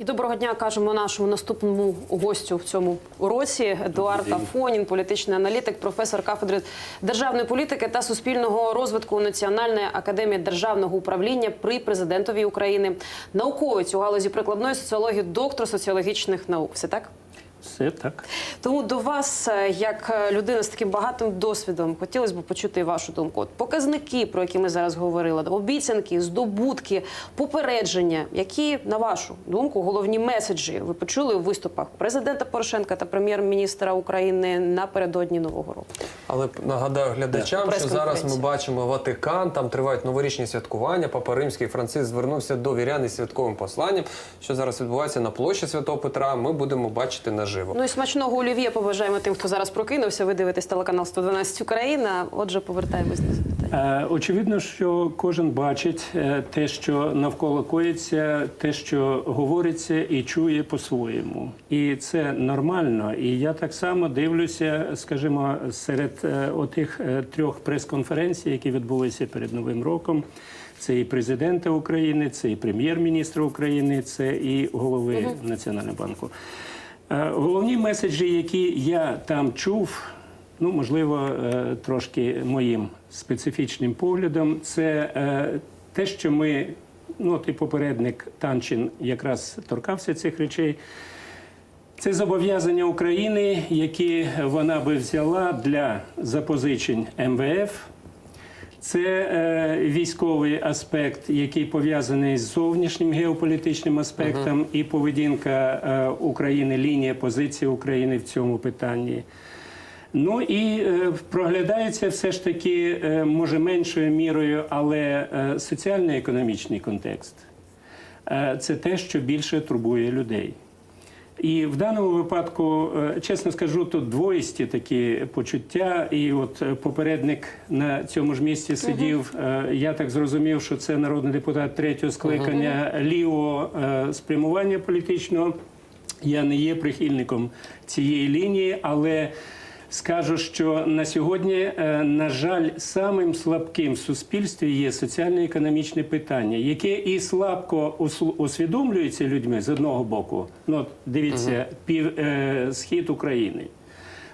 І доброго дня кажемо нашому наступному гостю в цьому уроці Едуард Афонін, політичний аналітик, професор кафедри державної політики та суспільного розвитку Національної академії державного управління при президентові України, науковець у галузі прикладної соціології, доктор соціологічних наук. Все так? Все так. Тому до вас, е, як е, людина з таким багатим досвідом, хотілося б почути вашу думку. От показники, про які ми зараз говорили, обіцянки, здобутки, попередження, які на вашу думку головні меседжі ви почули у виступах президента Порошенка та прем'єр-міністра України напередодні нового року. Але нагадаю глядачам, що зараз ми бачимо Ватикан, там тривають новорічні святкування. Папа Римський Франциск звернувся до вірян із святковим посланням. Що зараз відбувається на площі Святого Петра, ми будемо бачити наживо. Ну і смачного олів'є побажаємо тим, хто зараз прокинувся. Ви дивитесь телеканал 112 Україна. Отже, повертаємось до запитання. Е, Очевидно, що кожен бачить е, те, що навколо коїться, те, що говориться і чує по-своєму. І це нормально. І я так само дивлюся, скажімо, серед е, отих трьох прес-конференцій, які відбулися перед Новим роком. Це і президента України, це і прем'єр-міністра України, це і голови Національного банку. Е, Головні меседжі, які я там чув, ну можливо, е, трошки моїм специфічним поглядом, це е, те, що ми, ну от і попередник Танчин якраз торкався цих речей. Це зобов'язання України, які вона би взяла для запозичень МВФ. Це е, військовий аспект, який пов'язаний з зовнішнім геополітичним аспектом, і поведінка е, України, лінія позиції України в цьому питанні. Ну і е, проглядається все ж таки, е, може меншою мірою, але е, соціально-економічний контекст. Е, це те, що більше турбує людей. І в даному випадку, е, чесно скажу, тут двоїсті такі почуття. І от е, попередник на цьому ж місці сидів. Е, Я так зрозумів, що це народний депутат третього скликання лівого спрямування політичного. Я не є прихильником цієї лінії, але скажу, що на сьогодні, е, на жаль, самим слабким в суспільстві є соціально-економічне питання, яке і слабко усвідомлюється людьми з одного боку. Ну, дивіться, пів е, схід України.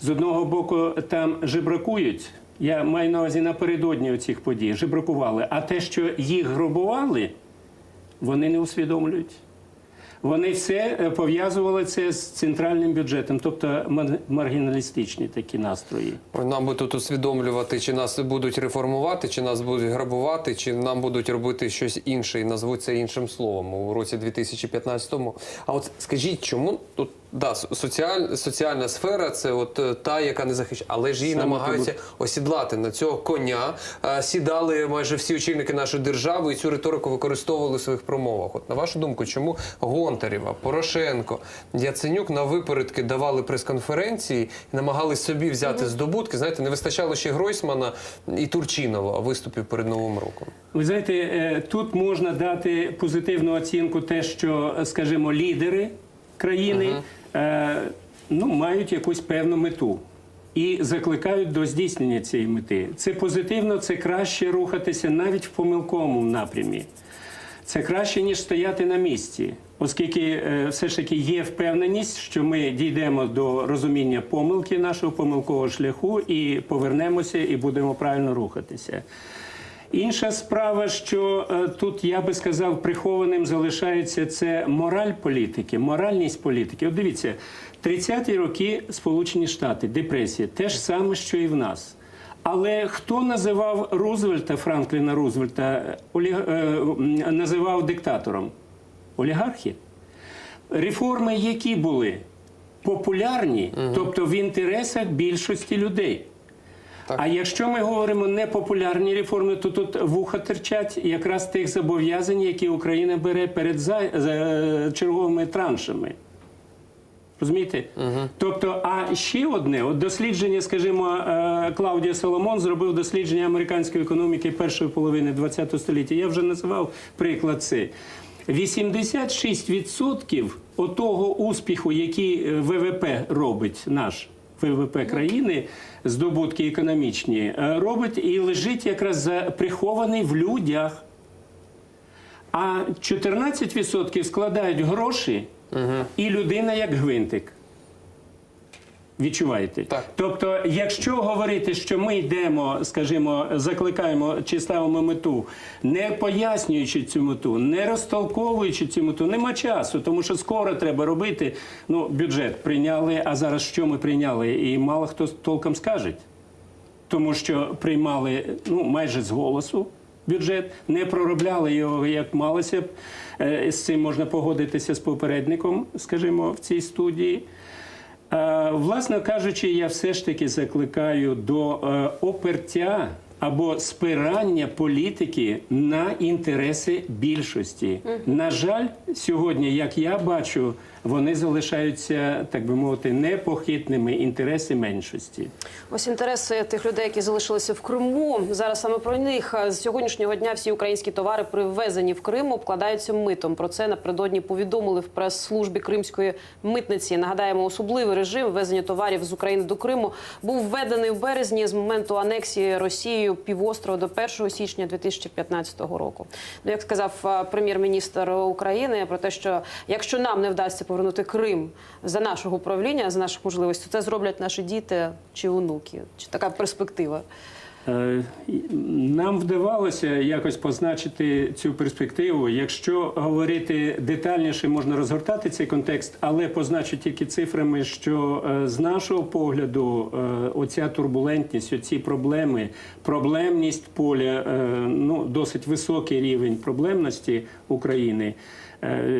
З одного боку, там жебракують. Я маю на увазі напередодні цих подій, жебракували. А те, що їх грабували, вони не усвідомлюють. Вони все е, пов'язували це з центральним бюджетом, тобто мар- маргіналістичні такі настрої. Нам би тут усвідомлювати, чи нас будуть реформувати, чи нас будуть грабувати, чи нам будуть робити щось інше і назвуть це іншим словом у році 2015-му. А от скажіть, чому тут да, соціаль, соціальна сфера це от е, та, яка не захищає, але ж її Саме намагаються осідлати на цього коня. Е, Сідали майже всі очільники нашої держави і цю риторику використовували в своїх промовах. От на вашу думку, чому Гонтарєва, Порошенко, Яценюк на випередки давали прес-конференції і намагались собі взяти здобутки? Знаєте, не вистачало ще Гройсмана і Турчинова виступів перед новим роком. Ви знаєте, е, тут можна дати позитивну оцінку, те, що, скажімо, лідери країни е, ну, мають якусь певну мету. І закликають до здійснення цієї мети. Це позитивно, це краще рухатися навіть в помилковому напрямі. Це краще, ніж стояти на місці, оскільки е, все ж таки є впевненість, що ми дійдемо до розуміння помилки нашого помилкового шляху і повернемося і будемо правильно рухатися. Інша справа, що е, тут я би сказав, прихованим залишається це мораль політики, моральність політики. От дивіться, 30-ті роки Сполучені Штати, депресія, те ж саме, що і в нас. Але хто називав Рузвельта, Франкліна Рузвельта, оліг... е, називав диктатором? Олігархи. Реформи, які були популярні, тобто в інтересах більшості людей. Так. А якщо ми говоримо непопулярні реформи, то тут вуха терчать якраз тих зобов'язань, які Україна бере перед за... за- черговими траншами. Розумієте? Тобто, а ще одне, от дослідження, скажімо, е, Клаудія Соломон зробив дослідження американської економіки першої половини ХХ століття. Я вже називав приклад це. 86% отого успіху, який е, ВВП робить наш ВВП країни, здобутки економічні, е, робить і лежить якраз за прихований в людях. А 14% складають гроші, і людина як гвинтик. Відчуваєте? Так. Тобто, якщо говорити, що ми йдемо, скажімо, закликаємо чи ставимо мету, не пояснюючи цю мету, не розтолковуючи цю мету, нема часу, тому що скоро треба робити. Ну, бюджет прийняли, а зараз що ми прийняли? І мало хто толком скаже. Тому що приймали ну, майже з голосу бюджет, не проробляли його як малося б. Е, З цим можна погодитися з попередником, скажімо, в цій студії. Е, Власне кажучи, я все ж таки закликаю до е, опертя або спирання політики на інтереси більшості. На жаль, сьогодні, як я бачу, вони залишаються, так би мовити, непохитними інтереси меншості. Ось інтереси тих людей, які залишилися в Криму. Зараз саме про них з сьогоднішнього дня всі українські товари, привезені в Крим, обкладаються митом. Про це напередодні повідомили в прес-службі Кримської митниці. Нагадаємо, особливий режим ввезення товарів з України до Криму був введений в березні з моменту анексії Росією півострова до 1 січня 2015 року. Ну, як сказав прем'єр-міністр України, про те, що якщо нам не вдасться повернути Крим за нашого управління, за наших можливостей, це зроблять наші діти чи онуки. Чи така перспектива? Е, Нам вдавалося якось позначити цю перспективу. Якщо говорити детальніше, можна розгортати цей контекст, але позначу тільки цифрами, що е, з нашого погляду е, оця турбулентність, оці проблеми, проблемність поля, ну досить високий рівень проблемності України.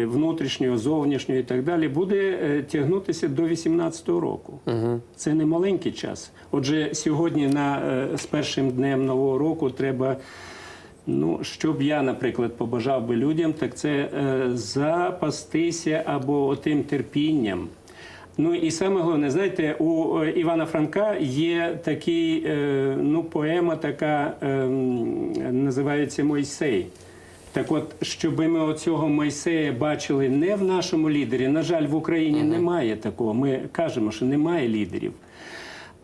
Внутрішнього, зовнішнього і так далі буде тягнутися до 18 року. Це не маленький час. Отже, сьогодні на з першим днем нового року треба. Ну, що б я, наприклад, побажав би людям, так це е, запастися або тим терпінням. Ну і саме головне, знаєте, у е, Івана Франка є такий, е, ну, поема, така е, називається Мойсей. Так от, щоб ми оцього Мойсея бачили не в нашому лідері, на жаль, в Україні немає такого. Ми кажемо, що немає лідерів.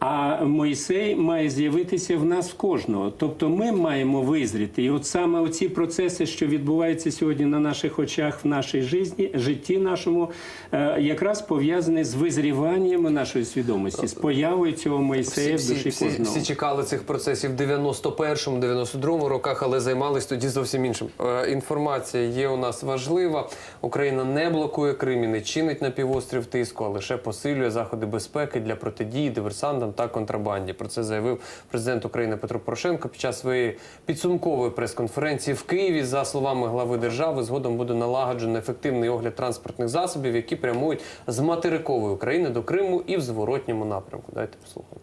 А Мойсей має з'явитися в нас в кожного. Тобто ми маємо визріти. І от саме оці процеси, що відбуваються сьогодні на наших очах в нашій житті, житті нашому, е, якраз пов'язані з визріванням нашої свідомості, з появою цього Мойсея Всі, в душі всі, кожного. всі чекали цих процесів в 91-му, 92-му роках, але займались тоді зовсім іншим. Е, інформація є у нас важлива. Україна не блокує Крим і не чинить на півострів тиску, а лише посилює заходи безпеки для протидії диверсантам та контрабанді. Про це заявив президент України Петро Порошенко під час своєї підсумкової прес-конференції в Києві. За словами глави держави, згодом буде налагоджено ефективний огляд транспортних засобів, які прямують з материкової України до Криму і в зворотньому напрямку. Дайте послухаємо.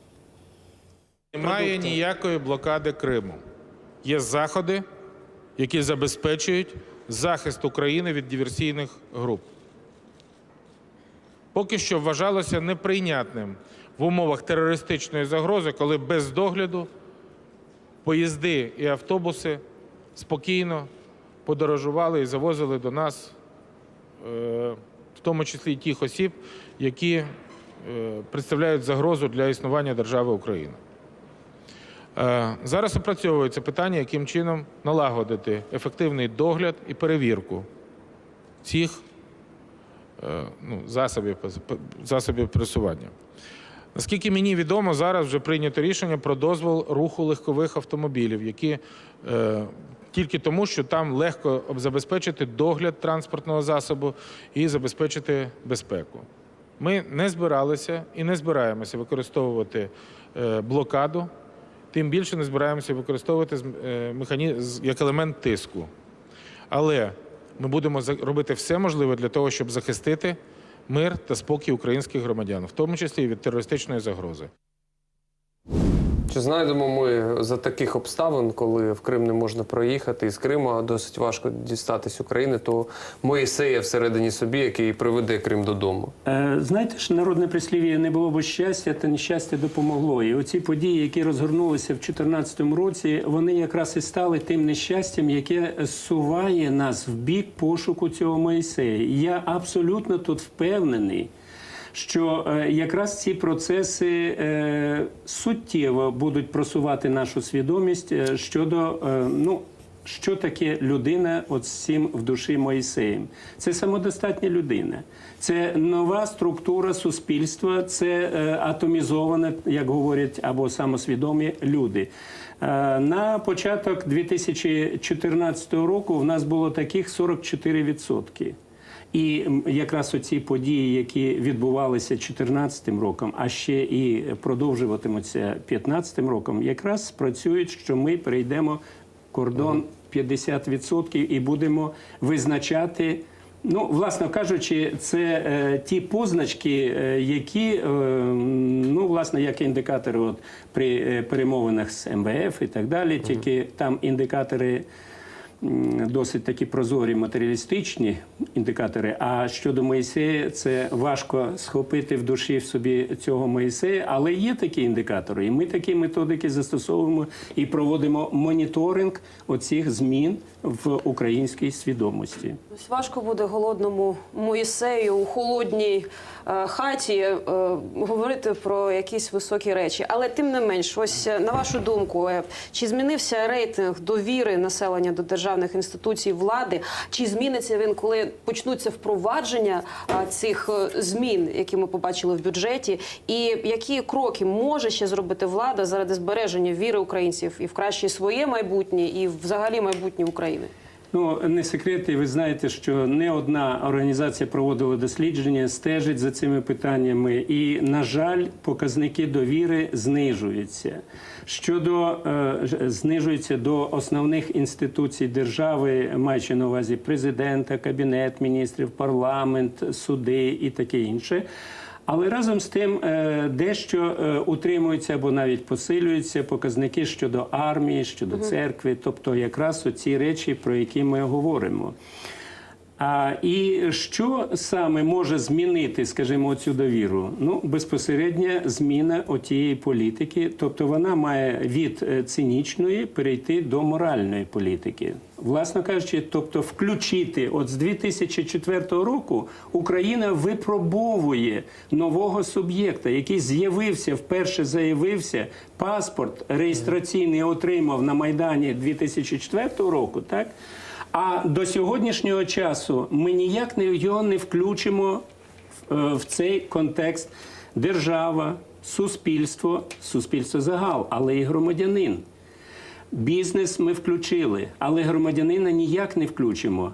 Немає ніякої блокади Криму. Є заходи, які забезпечують захист України від диверсійних груп. Поки що вважалося неприйнятним в умовах терористичної загрози, коли без догляду поїзди і автобуси спокійно подорожували і завозили до нас, е, в тому числі тих осіб, які е, представляють загрозу для існування держави України. Е, Зараз опрацьовується питання, яким чином налагодити ефективний догляд і перевірку цих ну, засобів, засобів пересування. Наскільки мені відомо, зараз вже прийнято рішення про дозвол руху легкових автомобілів, які е, тільки тому, що там легко забезпечити догляд транспортного засобу і забезпечити безпеку. Ми не збиралися і не збираємося використовувати е, блокаду, тим більше не збираємося використовувати е, механі... з- як елемент тиску. Але ми будемо робити все можливе для того, щоб захистити мир та спокій українських громадян, в тому числі і від терористичної загрози. Чи знайдемо ми за таких обставин, коли в Крим не можна проїхати, і з Криму досить важко дістатись України, то Моїсея всередині собі, який приведе Крим додому? Е, Знаєте ж, народне прислів'я не було б щастя, та нещастя допомогло. І оці події, які розгорнулися в 2014 році, вони якраз і стали тим нещастям, яке суває нас в бік пошуку цього Моїсея. Я абсолютно тут впевнений. Що е, якраз ці процеси е, суттєво будуть просувати нашу свідомість е, щодо ну, що таке людина от цим в душі Моїсеєм? Це самодостатня людина, це нова структура суспільства, це е, атомізоване, як говорять, або самосвідомі люди. Е, На початок 2014 року в нас було таких 44%. І якраз оці події, які відбувалися 2014 роком, а ще і продовжуватимуться 2015 роком, якраз спрацюють, що ми перейдемо кордон 50% і будемо визначати. Ну, власно кажучи, це е, ті позначки, е, які, е, ну, власне, як індикатори от, при е, перемовинах з МВФ і так далі, тільки там індикатори досить такі прозорі матеріалістичні індикатори. А щодо Моїсея, це важко схопити в душі в собі цього Моїсея, але є такі індикатори, і ми такі методики застосовуємо і проводимо моніторинг оцих змін в українській свідомості. Ось важко буде голодному Моїсею у холодній е, хаті е, говорити про якісь високі речі. Але тим не менш, ось е, на вашу думку, е, чи змінився рейтинг довіри населення до державних інституцій влади? Чи зміниться він, коли почнуться впровадження цих е, змін, які ми побачили в бюджеті? І які кроки може ще зробити влада заради збереження віри українців і в краще своє майбутнє, і взагалі майбутнє України? Ну не секрет, і ви знаєте, що не одна організація проводила дослідження, стежить за цими питаннями, і на жаль, показники довіри знижуються. Щодо е, знижуються до основних інституцій держави, маючи на увазі президента, кабінет міністрів, парламент, суди і таке інше. Але разом з тим е, дещо е, утримуються або навіть посилюються показники щодо армії, щодо церкви, тобто якраз оці речі, про які ми говоримо. А і що саме може змінити, скажімо, цю довіру? Ну, безпосередня зміна отієї політики, тобто вона має від е, цинічної перейти до моральної політики. Власно кажучи, тобто включити, от з 2004 року Україна випробовує нового суб'єкта, який з'явився вперше, заявився паспорт реєстраційний отримав на майдані 2004 року, так. А до сьогоднішнього часу ми ніяк не його не включимо е, в цей контекст держава, суспільство, суспільство загал, але і громадянин. Бізнес ми включили, але громадянина ніяк не включимо.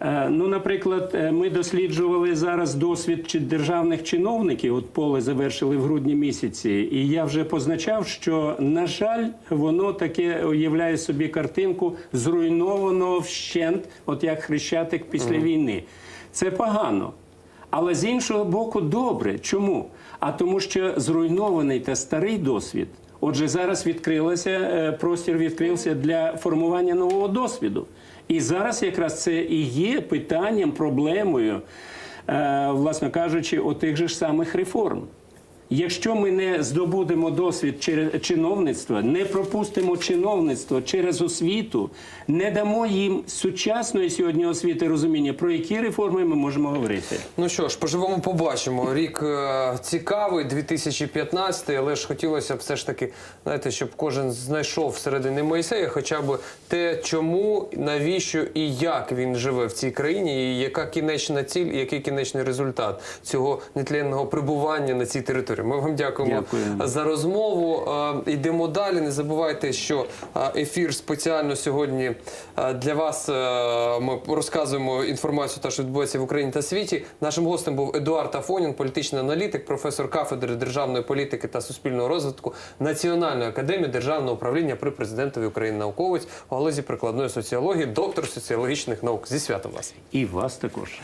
Е, Ну, наприклад, е, ми досліджували зараз досвід чи державних чиновників. От поле завершили в грудні місяці, і я вже позначав, що на жаль, воно таке уявляє собі картинку зруйнованого вщент, от як хрещатик після війни. Це погано. Але з іншого боку, добре. Чому? А тому, що зруйнований та старий досвід. Отже, зараз відкрилося е, простір відкрився для формування нового досвіду. І зараз якраз це і є питанням, проблемою, е, власно кажучи, отих же ж самих реформ. Якщо ми не здобудемо досвід через чиновництва, не пропустимо чиновництво через освіту, не дамо їм сучасної сьогодні освіти розуміння, про які реформи ми можемо говорити. Ну що ж, поживемо, побачимо. Рік е, цікавий, 2015, але ж хотілося б все ж таки, знаєте, щоб кожен знайшов всередині Моїсея хоча б те, чому, навіщо і як він живе в цій країні, і яка кінечна ціль, і який кінечний результат цього нетленного прибування на цій території. Ми вам дякуємо Дякую. за розмову. Е, Йдемо далі. Не забувайте, що е, ефір спеціально сьогодні е, для вас. Ми розказуємо інформацію, та що відбувається в Україні та світі. Нашим гостем був Едуард Афонін, політичний аналітик, професор кафедри державної політики та суспільного розвитку Національної академії державного управління при президентові України науковець у галузі прикладної соціології, доктор соціологічних наук. Зі святом вас. І вас також.